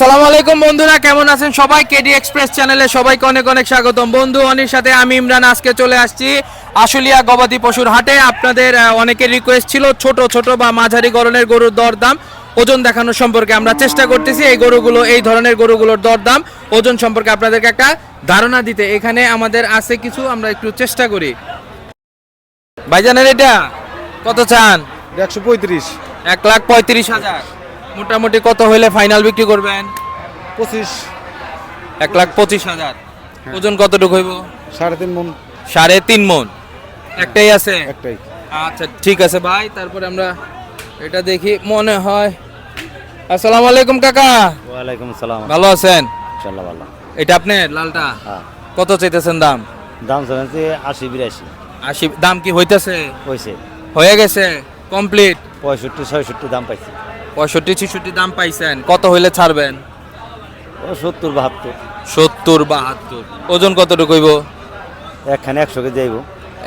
সালামু আলাইকুম বন্ধুরা কেমন আছেন সবাই? কেডি এক্সপ্রেস চ্যানেলে সবাইকে অনেক অনেক স্বাগতম। বন্ধু অনির সাথে আমি ইমরান আজকে চলে আসছি আশুলিয়া গবাদি পশুর হাটে। আপনাদের অনেকের রিকোয়েস্ট ছিল ছোট ছোট বা মাঝারি গরনের গরুর দরদাম। ওজন দেখানোর সম্পর্কে আমরা চেষ্টা করতেছি। এই গরুগুলো এই ধরনের গরুগুলোর দরদাম ওজন সম্পর্কে আপনাদেরকে একটা ধারণা দিতে। এখানে আমাদের আছে কিছু আমরা একটু চেষ্টা করি। ভাইজানের এটা কত চান? একশো পঁয়ত্রিশ। এক লাখ পঁয়ত্রিশ হাজার। মোটামুটি কত হইলে ফাইনাল বিক্রি করবেন? পঁচিশ। এক লাখ পঁচিশ হাজার। ওজন কতটুকু হইব? সাড়ে তিন মন। সাড়ে তিন মন। একটাই আছে? একটাই। আচ্ছা ঠিক আছে ভাই তারপরে আমরা এটা দেখি মনে হয়। আসসালামু আলাইকুম কাকা। ওয়ালাইকুম সালাম ভালো আছেন? ইনশাল্লাহ ভালো। এটা আপনি লালটা? হ্যাঁ। কত চাইতেছেন দাম? দাম চলেছে আশি বিরাশি। আশি দাম কি হইতেছে? হয়েছে হয়ে গেছে? কমপ্লিট? পঁয়ষট্টি ছয়ষট্টি দাম পাইছি। পঁয়ষট্টি ছিষট্টি দাম পাইছেন। কত হইলে ছাড়বেন? সত্তর বাহাত্তর। সত্তর বাহাত্তর। ওজন কতটুকু হইব? একখানে একশো কেজি যাইব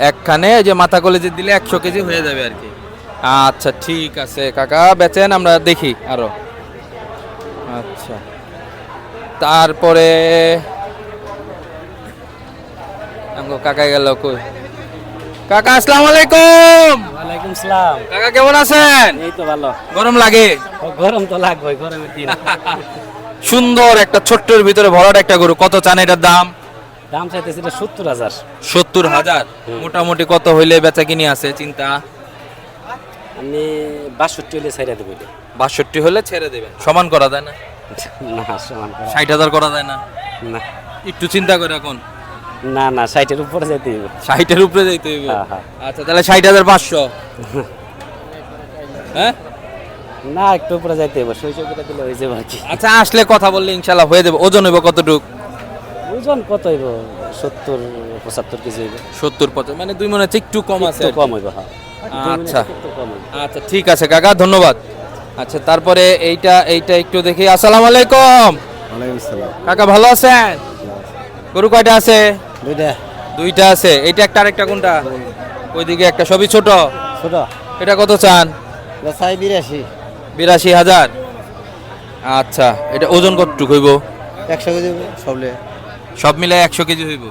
একখানে যে মাথা কলেজে দিলে একশো কেজি হয়ে যাবে আর কি। আচ্ছা ঠিক আছে কাকা বেচেন আমরা দেখি আরও। আচ্ছা। তারপরে কাকা গেল কই? কাকা আসসালাম আলাইকুম। ওয়ালাইকুম সালাম। কাকা কেমন আছেন? এই তো ভালো। গরম লাগে? গরম তো লাগবে গরমের দিন। সুন্দর একটা ছোট্টর ভিতরে ভরাট একটা গরু। কত চান এটার দাম? দাম চাইতেছি এটা সত্তর হাজার। সত্তর হাজার? মোটামুটি কত হইলে বেচা কিনি আছে চিন্তা? আমি বাষট্টি হলে ছাইরা দেবো। বাষট্টি হলে ছেড়ে দেবেন। সমান করা যায় না? না সমান। ষাট হাজার করা যায় না? না। একটু চিন্তা করে এখন না না ষাটের উপরে যেতে হবে ষাটের উপরে যাইতে হইবে? হ্যাঁ, হ্যাঁ। আচ্ছা তাহলে ষাট হাজার পাঁচশো। হ্যাঁ? না একটু উপরে যাইতে হবে সই সই করে দিলে হয়ে যাবে আর কি। আচ্ছা আসলে কথা বললে ইনশাল্লাহ হয়ে যাবে। ওজন হইব কতটুক? ওজন কত হইব? সত্তর পঁচাত্তর কেজি হইব। সত্তর পঁচাত্তর মানে দুই মনে হচ্ছে একটু কম আছে একটু কম হইব হ্যাঁ। আচ্ছা। একটু কম হইব। আচ্ছা ঠিক আছে কাকা ধন্যবাদ। আচ্ছা তারপরে এইটা এইটা একটু দেখি। আসসালামু আলাইকুম। কাকা ভালো আছেন? গরু কয়টা আছে? দুইটা। দুইটা আছে। এইটা একটা আরেকটা কোনটা? ওইদিকে একটা। সবই ছোট? ছোট। এটা কত চান? চাই বিরাশি। বিরাশি হাজার? আচ্ছা এটা ওজন কতটুকু হইব? একশো কেজি সবলে সব মিলে একশো কেজি হইব।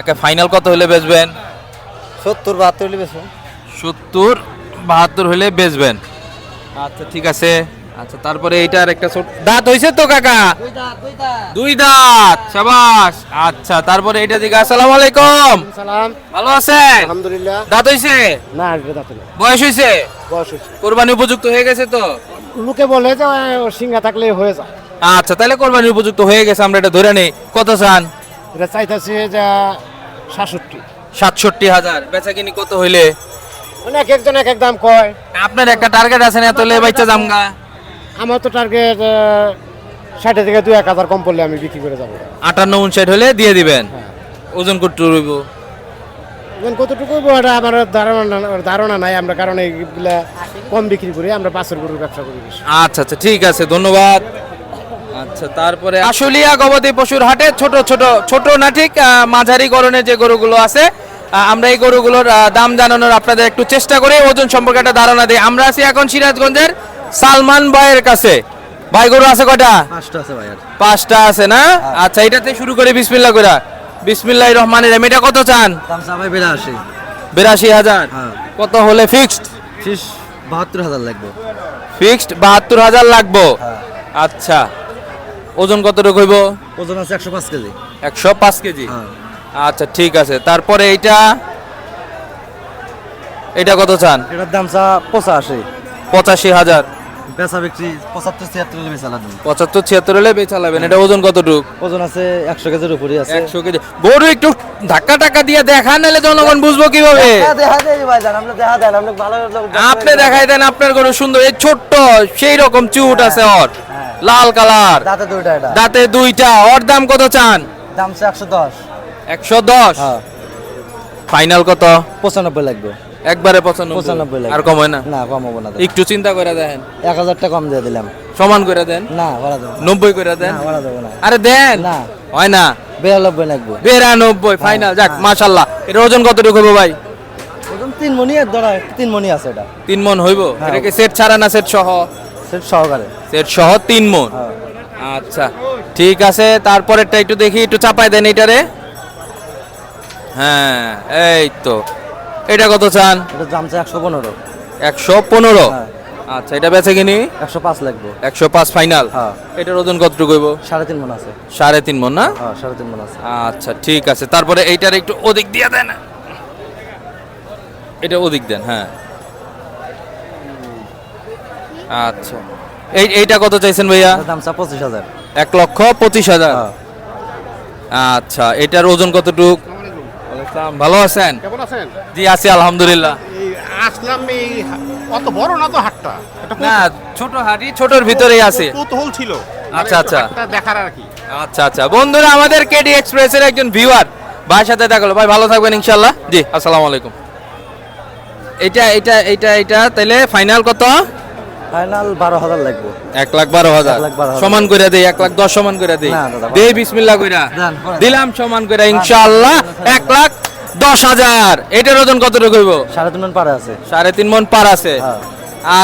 একটা ফাইনাল কত হলে বেচবেন? সত্তর বাহাত্তর হলে বেশি সত্তর বাহাত্তর হলে বেচবেন। আচ্ছা ঠিক আছে। আচ্ছা তারপরে এইটা আর একটা ছোট দাঁত হইছে তো কাকা? দুই দাঁত সাবাস। আচ্ছা তারপরে এইটা দিকে আসসালামু আলাইকুম। সালাম। ভালো আছেন? আলহামদুলিল্লাহ। দাঁত হইছে? না না বয়স হইছে? বয়স হয়েছে কোরবানি উপযুক্ত হয়ে গেছে তো? লোকে বলে যে সিঙ্গা থাকলে হয়ে যায়। আচ্ছা তাহলে কোরবানির উপযুক্ত হয়ে গেছে আমরা এটা ধরে নেই। কত চান? এটা চাইতেছে যে সাতষট্টি। সাতষট্টি হাজার। বেচা কিনি কত হইলে? এক একজন এক এক দাম কয়। আপনার একটা টার্গেট আছে না এত লে বাচ্চা জামগা? আমার তো টার্গেট ষাটে থেকে দু এক হাজার কম পড়লে আমি বিক্রি করে যাব। আটান্ন উনষাট হলে দিয়ে দিবেন? ওজন করতে রইব? এখন কতটুকু এটা আমার ধারণা ধারণা নাই। আমরা কারণ এইগুলা কম বিক্রি করি আমরা পাঁচের গরুর ব্যবসা করি আচ্ছা আচ্ছা ঠিক আছে ধন্যবাদ। আচ্ছা তারপরে আশুলিয়া গবাদি পশুর হাটে ছোট ছোট ছোট না ঠিক মাঝারি গরনের যে গরুগুলো আছে আমরা এই গরুগুলোর দাম জানানোর আপনাদের একটু চেষ্টা করি ওজন সম্পর্কে একটা ধারণা দিই। আমরা আছি এখন সিরাজগঞ্জের সালমান ভাইয়ের কাছে। ভাই গরু আছে কয়টা? পাঁচটা আছে পাঁচটা আছে না? আচ্ছা এটাতে শুরু করে বিসমিল্লাহ করে বিসমিল্লাহ রহমান রহিম। এটা কত চান? চাপাই বিরাশি। হাজার। হ্যাঁ। কত হলে ফিক্সড বাহাত্তর হাজার লাগবে। ফিক্সড বাহাত্তর হাজার লাগবো? আচ্ছা। ওজন কতটুকু হইব? ওজন আছে একশো পাঁচ কেজি। একশো পাঁচ কেজি? আচ্ছা ঠিক আছে। তারপরে এইটা? এটা কত চান? এটার দাম চা পঁচাশি। পঁচাশি হাজার। বেচা বিক্রি পঁচাত্তর ছিয়াত্তর হলে বেচা লাগবে পঁচাত্তর ছিয়াত্তর হলে এটা ওজন কতটুক ওজন আছে একশো কেজির উপরে আছে। একশো কেজি। গরু একটু ধাক্কা টাক্কা দিয়ে দেখা জনগণ বুঝব কীভাবে? আপনি দেখাই দেন আপনার গরু সুন্দর এই ছোট্ট সেই রকম চুট আছে ওর। লাল কালার। দাঁতে দুইটা এটা। দাঁতে দুইটা। ওর দাম কত চান? দাম একশো দশ। একশো দশ। হ্যাঁ। ফাইনাল কত? পঁচানব্বই লাগবে। একবারে পঁচানব্বই। আর কম হয় না? না কম হব না একটু চিন্তা করে দেখেন এক হাজার টাকা কম দিয়ে দিলাম। সমান করে দেন। না ভাড়া দেবো নব্বই করে দেন? না ভাড়া দেবো না। আরে দেন। না। হয় না। বিরানব্বই লাগবে। বিরানব্বই ফাইনাল যাক মাশাল্লাহ এটা ওজন কতটুকু ভাই? ওজন তিন মনি আর ধরা তিন মনি আছে এটা। তিন মন হইব? হ্যাঁ। এটা কি সেট ছাড়া না সেট সহ? সেট সহকারে। সেট সহ তিন মন হ্যাঁ। আচ্ছা ঠিক আছে। তারপরেরটা একটু দেখি একটু চাপাই দেন এইটারে হ্যাঁ এই তো। এটা কত চান? এটা দাম চাই একশো পনেরো। একশো পনেরো? হ্যাঁ। আচ্ছা এটা বেচে কিনি? একশো পাঁচ লাগবে। একশো পাঁচ ফাইনাল। হ্যাঁ। এটার ওজন কতটুকু হইব? সাড়ে তিন মন আছে। সাড়ে তিন মন না? হ্যাঁ সাড়ে তিন মন আছে। আচ্ছা ঠিক আছে। তারপরে এইটার একটু ওদিক দিয়ে দেন। এটা ওদিক দেন হ্যাঁ। আচ্ছা। এই এইটা কত চাইছেন ভাইয়া? দাম চা পঁচিশ হাজার। এক লক্ষ পঁচিশ হাজার। আচ্ছা এটার ওজন কতটুক? ভালো আছেন? কেমন আছেন? জি আছি আলহামদুলিল্লাহ। আসলাম এই অত বড় না তো হাটটা? না ছোট ছোটর ভিতরেই আছে। কৌতূহল ছিল? আচ্ছা, আচ্ছা। দেখার আর কি। আচ্ছা আচ্ছা। বন্ধুরা আমাদের কেডি এক্সপ্রেসের একজন ভিউয়ার ভাইয়ের সাথে দেখা হলো। ভাই ভালো থাকবেন ইনশাল্লাহ জি আসসালামু আলাইকুম। এটা এটা এটা এটা তাহলে ফাইনাল কত? ফাইনাল বারো হাজার লাগবে। এক লাখ বারো হাজার। সমান করে দেই এক লাখ দশ সমান করে দেই। দে বিসমিল্লাহ কইরা। দিলাম সমান করে ইনশাআল্লাহ। এক লাখ দশ হাজার। এটার ওজন কতটুকু হইব? সাড়ে তিন মন পারে আছে। সাড়ে তিন মন পার আছে। হ্যাঁ।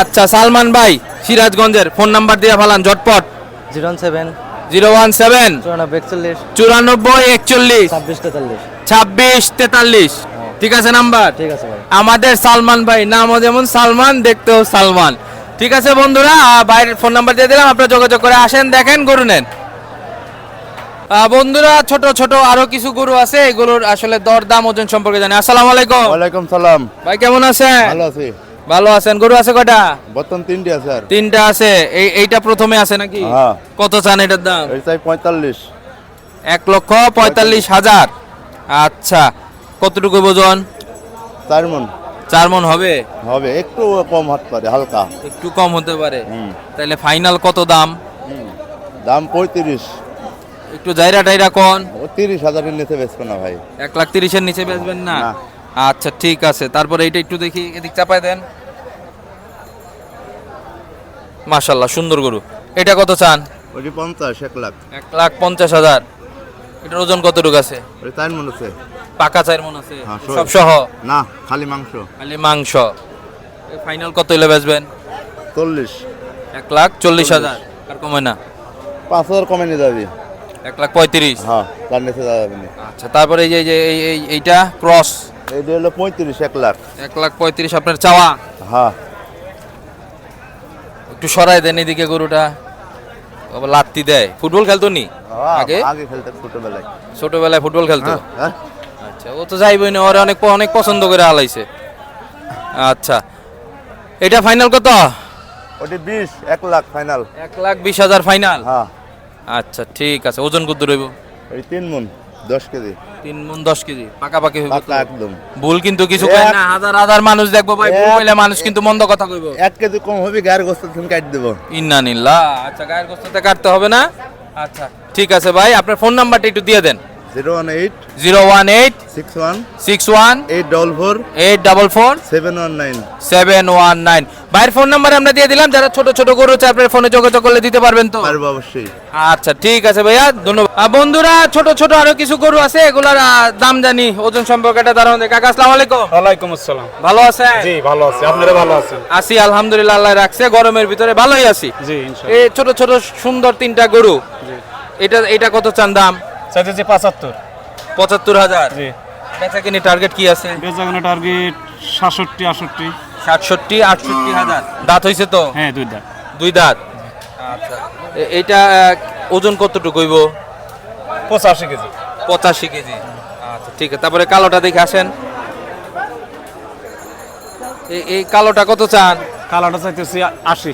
আচ্ছা সালমান ভাই সিরাজগঞ্জের ফোন নাম্বার দিয়ে ফালান ঝটপট। Zero seven. Zero one seven. চুরানব্বই একচল্লিশ। ছাব্বিশ তেতাল্লিশ। তেতাল্লিশ। ঠিক আছে নাম্বার? ঠিক আছে ভাই। আমাদের সালমান ভাই নামও যেমন সালমান দেখতেও সালমান। ঠিক আছে বন্ধুরা ভাইয়ের ফোন নাম্বার দিয়ে দিলাম আপনারা যোগাযোগ করে আসেন দেখেন গরু নেন। বন্ধুরা ছোট ছোট আরও কিছু গরু আছে। এগুলোর আসলে দর দাম ওজন সম্পর্কে জানি। আসসালামু আলাইকুম। ওয়ালাইকুম সালাম। ভাই কেমন আছেন? ভালো আছি। ভালো আছেন? গরু আছে কয়টা? বর্তমান তিনটি আছে আর। তিনটা আছে। এই এইটা প্রথমে আছে নাকি? হ্যাঁ। কত চান এটার দাম? এই চাই পঁয়তাল্লিশ। এক লক্ষ পঁয়তাল্লিশ হাজার। আচ্ছা। কতটুকু ওজন? চার মন। চার মন হবে? হবে। একটু কম হতে পারে হালকা। একটু কম হতে পারে। তাহলে ফাইনাল কত দাম? দাম পঁয়ত্রিশ। একটু জায়রা টাইরা কোন? ও তিরিশ হাজারের নিচে বেচবে না ভাই। এক লাখ তিরিশের নিচে বেচবেন না। আচ্ছা ঠিক আছে। তারপরে এইটা একটু দেখি এদিক চাপায় দেন। মাশাল্লাহ সুন্দর গরু। এটা কত চান? ওটি পঞ্চাশ এক লাখ। এক লাখ পঞ্চাশ হাজার। এটার ওজন কতটুকু আছে? চার মন আছে। পাকা চার মন আছে? হ্যাঁ, সব। সব সহ? না খালি মাংস। খালি মাংস। ফাইনাল কত হলে বেচবেন? চল্লিশ। এক লাখ চল্লিশ। হাজার। আর কমে না? পাঁচ হাজার কমে নিয়ে যাবি। এক লাখ পঁয়ত্রিশ। হ্যাঁ তার নিচে যাবে না। আচ্ছা তারপরে এই যে এই যে এই এই এইটা ক্রস। এইটা হলো পঁয়ত্রিশ এক লাখ। এক লাখ পঁয়ত্রিশ আপনার চাওয়া। হ্যাঁ। একটু সরাই দেন এদিকে গরুটা। আবার লাত্তি দেয়। ফুটবল খেলতো নি? হ্যাঁ, আগে? আগে খেলতে ছোটবেলায়। ছোটবেলায় ফুটবল খেলতো? হ্যাঁ, হ্যাঁ। আচ্ছা ও তো যাইবই না ওরা অনেক অনেক পছন্দ করে হালাইছে। আচ্ছা। এটা ফাইনাল কত? ওটি বিশ এক লাখ ফাইনাল এক লাখ বিশ হাজার ফাইনাল হ্যাঁ। আচ্ছা ঠিক আছে। ওজন কত রইব? এই তিন মন দশ কেজি। তিন মন দশ কেজি। পাকাপাকি হইব পাকা একদম। ভুল কিন্তু কিছু কয় না হাজার হাজার মানুষ দেখব ভাই ভুল কইলে মানুষ কিন্তু মন্দ কথা কইব। এক কেজি কম হবে গায়ের গোস্ত তুমি কাট দেবো। ইন্না নিল্লা আচ্ছা গায়ের গোস্ততে কাটতে হবে না? আচ্ছা ঠিক আছে ভাই আপনার ফোন নাম্বারটা একটু দিয়ে দেন। Zero one eight zero one eight six one six one eight double four eight double four seven one nine. Seven one nine. ভাইয়ের ফোন নাম্বার আমরা দিয়ে দিলাম যারা ছোট ছোট গরু চায় আপনার ফোনে যোগাযোগ করলে দিতে পারবেন তো? পারব অবশ্যই। আচ্ছা ঠিক আছে ভাইয়া ধন্যবাদ। আহ, বন্ধুরা ছোট ছোট আরও কিছু গরু আছে এগুলার আহ, দাম জানি ওজন সম্পর্কে একটা ধারণা দেয় কাকা আসসালামু আলাইকুম। ওয়ালাইকুম আসসালাম। ভালো আছে জি ভালো আছি। আপনারা ভালো আছেন? আছি আলহামদুলিল্লাহ আল্লাহ রাখছে গরমের ভিতরে ভালোই আছি। জি ইনশাআল্লাহ এই ছোট ছোট সুন্দর তিনটা গরু এটা এটা কত চান দাম? চাইতেছি পঁচাত্তর। পঁচাত্তর হাজার। জি। বেচা কিনি টার্গেট কি আছে? বেচাকেনা টার্গেট সাতষট্টি আটষট্টি। সাতষট্টি আটষট্টি হাজার। দাঁত হয়েছে তো? হ্যাঁ দুইটা দুই দাঁত? আচ্ছা। এ- এইটা ওজন কতটুকু হইব? পঁচাশি কেজি। পঁচাশি কেজি। আচ্ছা ঠিক আছে। তারপরে কালোটা দেখে আসেন। এই- এই কালোটা কত চান? কালারটা চাইতেছি আশি।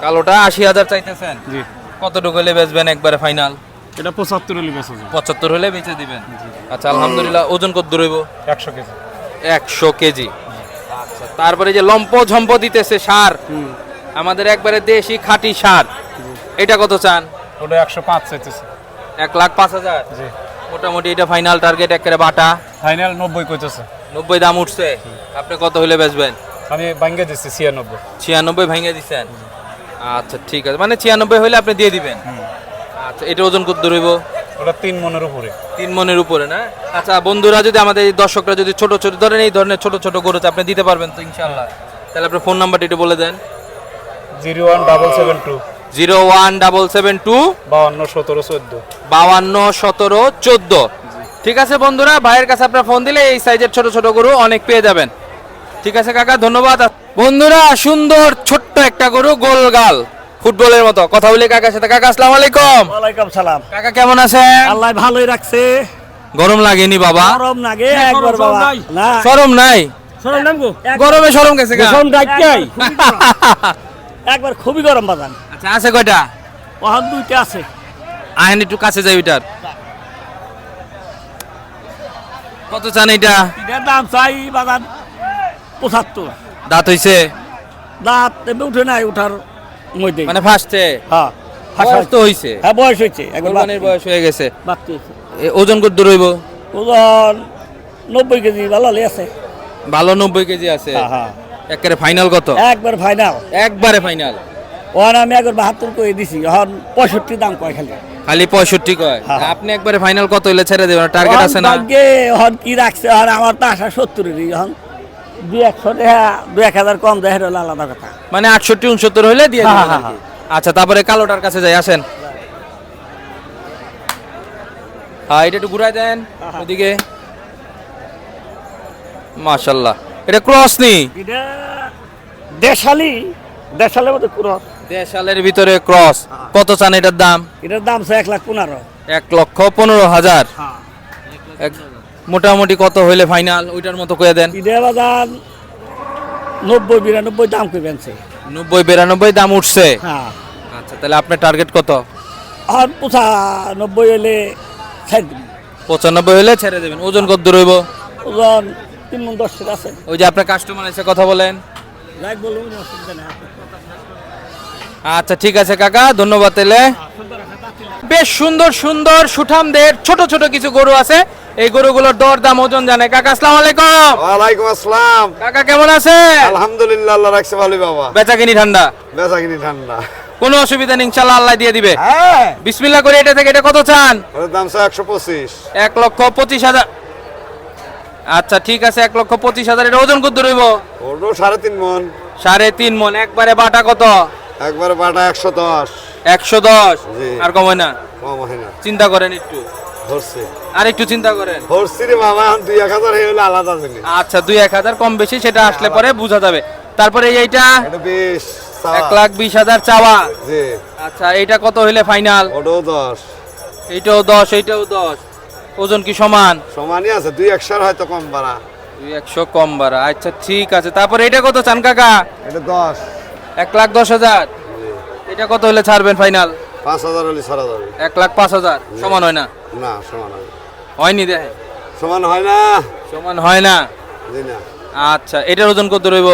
কালোটা আশি হাজার চাইতেছেন? জি। কতটুকু হলে বেচবেন একবারে ফাইনাল? এটা পঁচাত্তর হলে বেচা পঁচাত্তর হলে বেচে দিবেন। আচ্ছা আলহামদুলিল্লাহ ওজন কত দূর হইব? একশো কেজি। একশো কেজি। তারপরে যে লম্প ঝম্প দিতেছে সার আমাদের একবারে দেশি খাঁটি সার। এটা কত চান? ওটা একশো পাঁচ চাইতেছি। এক লাখ পাঁচ হাজার? মোটামুটি এটা ফাইনাল টার্গেট একেবারে বাটা। ফাইনাল নব্বই কইতেছে। নব্বই দাম উঠছে। আপনি কত হইলে বেচবেন? আমি ভাঙ্গে দিচ্ছি ছিয়ানব্বই। ছিয়ানব্বই ভেঙে দিচ্ছেন আচ্ছা ঠিক আছে। মানে ছিয়ানব্বই হইলে আপনি দিয়ে দিবেন? আচ্ছা এটা ওজন কত দূর হইব? ওটা তিন মনের উপরে। তিন মনের উপরে না? আচ্ছা বন্ধুরা যদি আমাদের এই দর্শকরা যদি ছোট ছোট ধরেন এই ধরনের ছোট ছোট গরু আপনি দিতে পারবেন তো ইনশাল্লাহ তাহলে আপনার ফোন নাম্বারটা একটু বলে দেন। Zero one double seven two. Zero one double seven two. বাউান্ন সতেরো চোদ্দ। বাউান্ন সতেরো চোদ্দ। ঠিক আছে বন্ধুরা ভাইয়ের কাছে আপনার ফোন দিলে এই সাইজের ছোট ছোট গরু অনেক পেয়ে যাবেন। ঠিক আছে কাকা ধন্যবাদ। বন্ধুরা সুন্দর ছোট্ট একটা গরু গোলগাল। ফুটবলের মতো। কথা বলি কাকার সাথে। কাকা আসসালামু আলাইকুম। ওয়ালাইকুম সালাম। কাকা কেমন আছেন? আল্লাহ ভালোই রাখছে। গরম লাগেনি বাবা। গরম নাগে একবার বাবা। না। শরম নাই? গরমে শরম গেছে গা। গরম ডাক্তাই একবার খুবই গরম। বাজান। আচ্ছা আছে কয়টা? ওহান দুইটা আছে। আহেন একটু কাছে যাই ওইটার। কত চান এটা এটার দাম চাই বাজান পঁচাত্তর। দাঁত হইছে? দাঁত এমনি উঠে নাই উঠার মধ্যে মানে ফার্স্টে হ্যাঁ তো হইছে। হ্যাঁ বয়স কোরবানির বয়স হয়ে গেছে? ওজন কত রইব ওজন নব্বই কেজি ভালো আছে। ভালো নব্বই কেজি আছে? হ্যাঁ হ্যাঁ। ফাইনাল কত? একবার ফাইনাল একবারে ফাইনাল ওখানে আমি একবার বাহাত্তর করে দিছি। এখন পঁয়ষট্টি দাম কয় খালি? খালি পঁয়ষট্টি কয়? হ্যাঁ। আপনি একবারে ফাইনাল কত হইলে ছেড়ে দেবেন? টার্গেট আছে না? এখন কি রাখছে? আমার তো আশা সত্তরেরই এখন দুই একশো টাকা দুই এক হাজার কম হলো আলাদা কথা। মানে আটষট্টি উনসত্তর হইলে দিয়ে হ্যাঁ, দিবেন হ্যাঁ, আর কি। আচ্ছা তারপরে কালোটার কাছে যাই আসেন। হ্যাঁ এটা একটু ঘুরাই দেন ওদিকে। মাশাল্লাহ এটা ক্রস নি? এটা দেশালি দেশালের মধ্যে পুরো দেশালের ভিতরে ক্রস। কত চান এটার দাম? এটার দাম আছে এক লাখ পনেরো। এক লক্ষ পনেরো হাজার। হ্যাঁ। এক- মোটামুটি কত হইলে ফাইনাল ওইটার মতো করে দেন। বাজার নব্বই বিরানব্বই দাম বেনছে নব্বই বিরানব্বই দাম উঠছে? হ্যাঁ। আচ্ছা তাহলে আপনার টার্গেট কত? আর পঁচানব্বই হলে ছাড় দিবি পঁচানব্বই হলে ছেড়ে দেবেন। ওজন কত দূর হইব? ওজন তিন মন দশ আছে। ওই যে আপনার কাস্টমার এসে কথা বলেন। যাই বলুন অসুবিধা নেই। আচ্ছা ঠিক আছে কাকা ধন্যবাদ তাহলে। বেশ সুন্দর সুন্দর সুঠামদের ছোট ছোট কিছু গরু আছে। এই গরুগুলোর দর দাম ওজন জানে। কাকা আসসালামু আলাইকুম। ওয়ালাইকুম আসসালাম। কাকা কেমন আছে আলহামদুলিল্লাহ আল্লাহ রাখছে ভালোই বাবা। বেচা কিনি ঠান্ডা। বেচা কিনি ঠান্ডা। কোনো অসুবিধা নেই ইনশাল্লাহ আল্লাহ দিয়ে দিবে। হ্যাঁ। বিসমিল্লাহ করে এটা থেকে এটা কত চান? দাম স্যার একশো পঁচিশ। এক লক্ষ পঁচিশ হাজার। আচ্ছা ঠিক আছে এক লক্ষ পঁচিশ হাজার। এটা ওজন কত রইব? সাড়ে তিন মন। সাড়ে তিন মন। একবারে বাটা কত? একবার বাটা একশো দশ। একশো দশ। আর কম হয় না? কম হয় না। চিন্তা করেন একটু। ধরছে। আর একটু চিন্তা করেন। ধরছি রে বাবা দুই এক হাজার গেলে আলাদা জিনিস। আচ্ছা দুই এক হাজার কম বেশি সেটা আসলে পরে বোঝা যাবে। তারপরে এইটা? বেশ এক লাখ বিশ হাজার চাওয়া। জি। আচ্ছা এইটা কত হইলে ফাইনাল? ওটাও দশ। এইটাও দশ এইটাও দশ। ওজন কি সমান? সমানই আছে দুই একশোর হয়তো কম বাড়া। দুই একশো কম বাড়া। আচ্ছা ঠিক আছে। তারপরে এটা কত চান কাকা? এটা দশ। এক লাখ দশ হাজার। এটা কত হলে ছাড়বেন ফাইনাল পাঁচ হাজার হলে ছাড়া যাবে। এক লাখ পাঁচ হাজার। সমান হয় না? না সমান হয় হয়নি দেখে? সমান হয় না। সমান হয় না? জি না। আচ্ছা এটার ওজন কত রইব?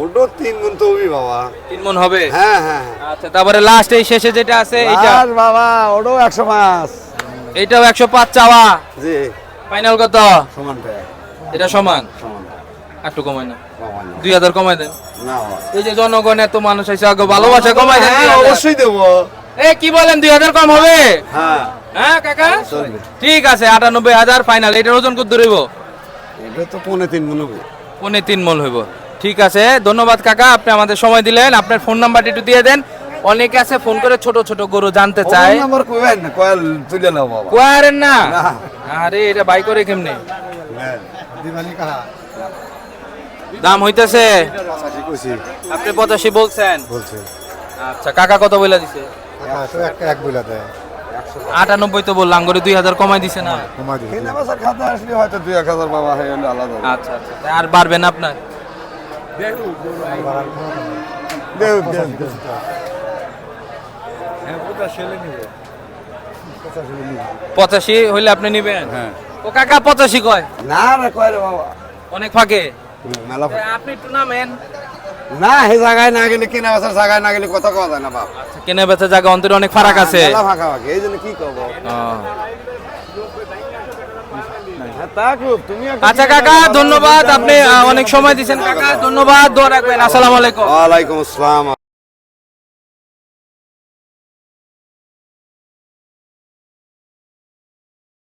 ওটাও তিন গুণ তো হবি বাবা। তিন মন হবে? হ্যাঁ হ্যাঁ আচ্ছা তারপরে লাস্ট এই শেষে যেটা আছে আর বাবা ওটাও একশো পাঁচ। এইটাও একশো পাঁচ চাওয়া। জি। ফাইনাল কত? সমানটা এটা সমান? সমান। একটু কমায় না হয়। দুই হাজার কমায় দেন। এই যে জনগণ এত মানুষ আছে আগে ভালোবাসা কমায় দেন। হ্যাঁ, 2000 অবশ্যই দেবো। এ কি বলেন দুই হাজার কম হবে? হ্যাঁ। হ্যাঁ কাকা? ঠিক আছে আটানব্বই হাজার ফাইনাল এটার ওজন কত রইব? এটা তো পৌনে তিন গুণ হবে পৌনে তিন মল হইব। ঠিক আছে ধন্যবাদ কাকা আপনি আমাদের সময় দিলেন। আপনার ফোন নাম্বারটা একটু দিয়ে দেন। অনেকে আছে ফোন করে ছোট ছোট গরু জানতে চায়। নাম্বার কইবেন না কয়েল তুলে নাও বাবা। কোয়ারেন না। আরে এটা বাই করে কেমনে? হ্যাঁ। দাম হইতেছে? আপনি পঁচাশি বলছেন? বলছে। আচ্ছা কাকা কত বলে দিছে? এক বইলা দেয়। আটানব্বই তো বললাম করে দুই হাজার কমাই দিছে না? কমা দিবে কেনা বেচার খাতা আসলে হয়তো দুই এক হাজার বাবা হয়ে গেলে আলাদা আচ্ছা আচ্ছা আর বাড়বে না আপনার। পঁচাশি হইলে আপনি নিবেন? ও কাকা পঁচাশি কয়? না না কয়েল বাবা? অনেক ফাঁকে? মেলা আপনি একটু না হে জায়গায় না গেলে কেনা বেচার জায়গায় না গেলে কথা কওয়া যায় না বাবা আচ্ছা জায়গা অন্তরে অনেক ফারাক আছে। মেলা ফাঁকা ফাঁকা এই জন্য কি কব? তুমি আচ্ছা কাকা ধন্যবাদ আপনি অনেক সময় দিয়েছেন কাকা ধন্যবাদ দোয়া রাখবেন আসসালামু আলাইকুম। ওয়ালাইকুম আসসালাম